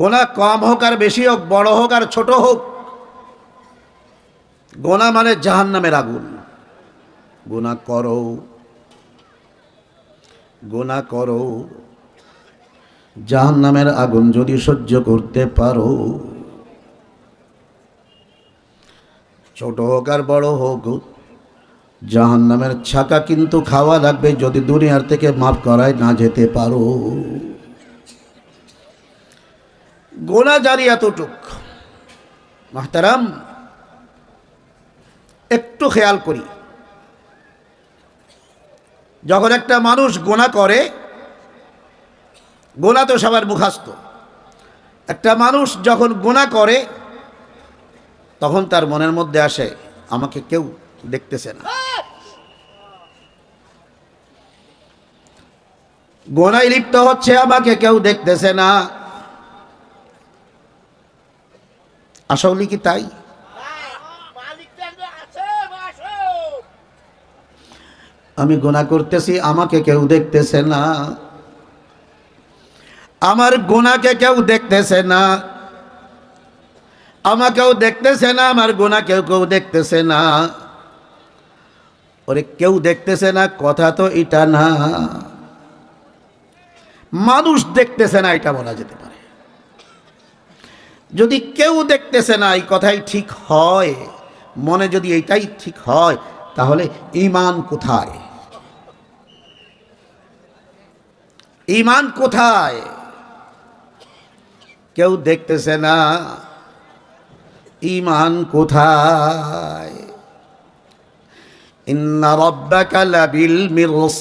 গোনা কম হোক আর বেশি হোক, বড় হোক আর ছোট হোক, গোনা মানে জাহান নামের আগুন। গোনা করো গোনা করো জাহান নামের আগুন যদি সহ্য করতে পারো। ছোট হোক আর বড় হোক জাহান নামের ছাকা কিন্তু খাওয়া লাগবে যদি দুনিয়ার থেকে মাফ করায় না যেতে পারো। গোনা জারি এতটুক মাহতারাম, একটু খেয়াল করি। যখন একটা মানুষ গোনা করে, গোনা তো সবার মুখাস্ত। একটা মানুষ যখন গোনা করে, তখন তার মনের মধ্যে আসে, আমাকে কেউ দেখতেছে না। গোনায় লিপ্ত হচ্ছে, আমাকে কেউ দেখতেছে না। আসলে কি তাই? আমি গোনা করতেছি, আমাকে কেউ দেখতেছে না। আমার গোনাকে কেউ দেখতেছে না। আমাকেও দেখতেছে না, আমার গোনা কেউ কেউ দেখতেছে না। ওরে, কেউ দেখতেছে না, কথা তো এটা না। মানুষ দেখতেছে না, এটা বলা যেতে যদি কেউ দেখতেছে না এই কথাই ঠিক হয়, মনে যদি এইটাই ঠিক হয়, তাহলে ইমান কোথায়? ইমান কোথায়? কেউ দেখতেছে না ইমান কোথায়? ইন্না রব্বাকা লাবিল মিরসাদ।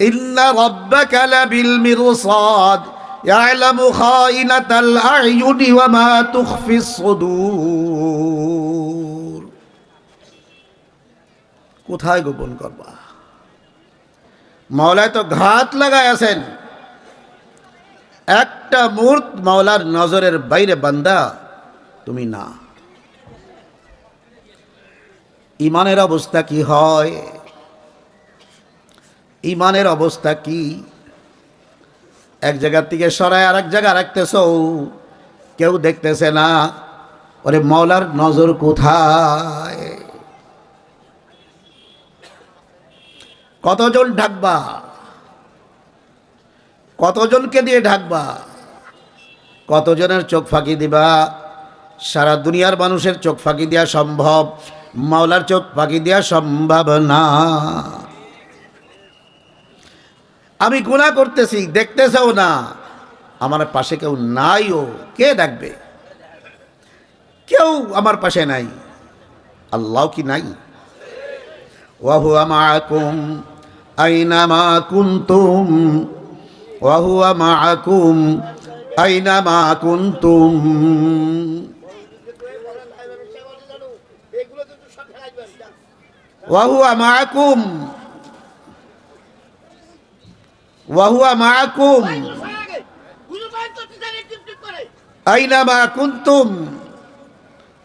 إن ربك لبالمرصاد يعلم خائنة الأعين وما تخفي الصدور কোথায় গোপন করবা মাওলায় তো ঘাত লাগায় আছেন একটা মুহূর্ত মাওলার নজরের বাইরে বান্দা তুমি না ইমানের অবস্থা কি হয় ইমানের অবস্থা কি? এক জায়গার থেকে সরায় আর এক জায়গা রাখতেছ। কেউ দেখতেছে না। ওরে মৌলার নজর কোথায়? কতজন ঢাকবা? কতজনকে দিয়ে ঢাকবা? কতজনের চোখ ফাঁকি দিবা? সারা দুনিয়ার মানুষের চোখ ফাঁকি দেওয়া সম্ভব, মাওলার চোখ ফাঁকি দেওয়া সম্ভব না। আমি গুণা করতেছি দেখতেছেও না। আমার পাশে কেউ নাইও। কে ডাকবে? কেউ আমার পাশে নাই। আল্লাহ কি নাই? ওয়াহু আমাকুম আইনামা কুনতুম। ওয়াহু আমাকুম আইনামা কুনতুম। ওয়াহুয়া মাকুম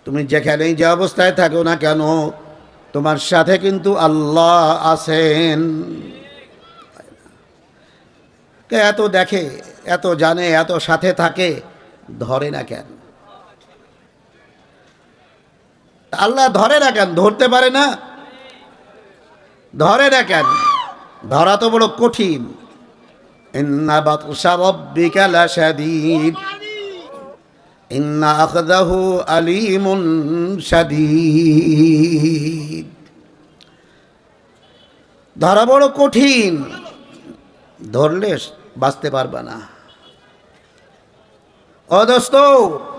তুমি যেখানেই যে অবস্থায় থাকো না কেন, তোমার সাথে কিন্তু আল্লাহ আছেন। এত দেখে, এত জানে, এত সাথে থাকে, ধরে না কেন? আল্লাহ ধরে না কেন? ধরতে পারে না? ধরে না কেন? ধরা তো বড় কঠিন। ইন্না بطش ربك لشديد. ইন্না আখযাহু আলীমুন شديد. ধরা বড় কঠিন। ধরলে বাঁচতে পারবে না। অদস্ত দোস্ত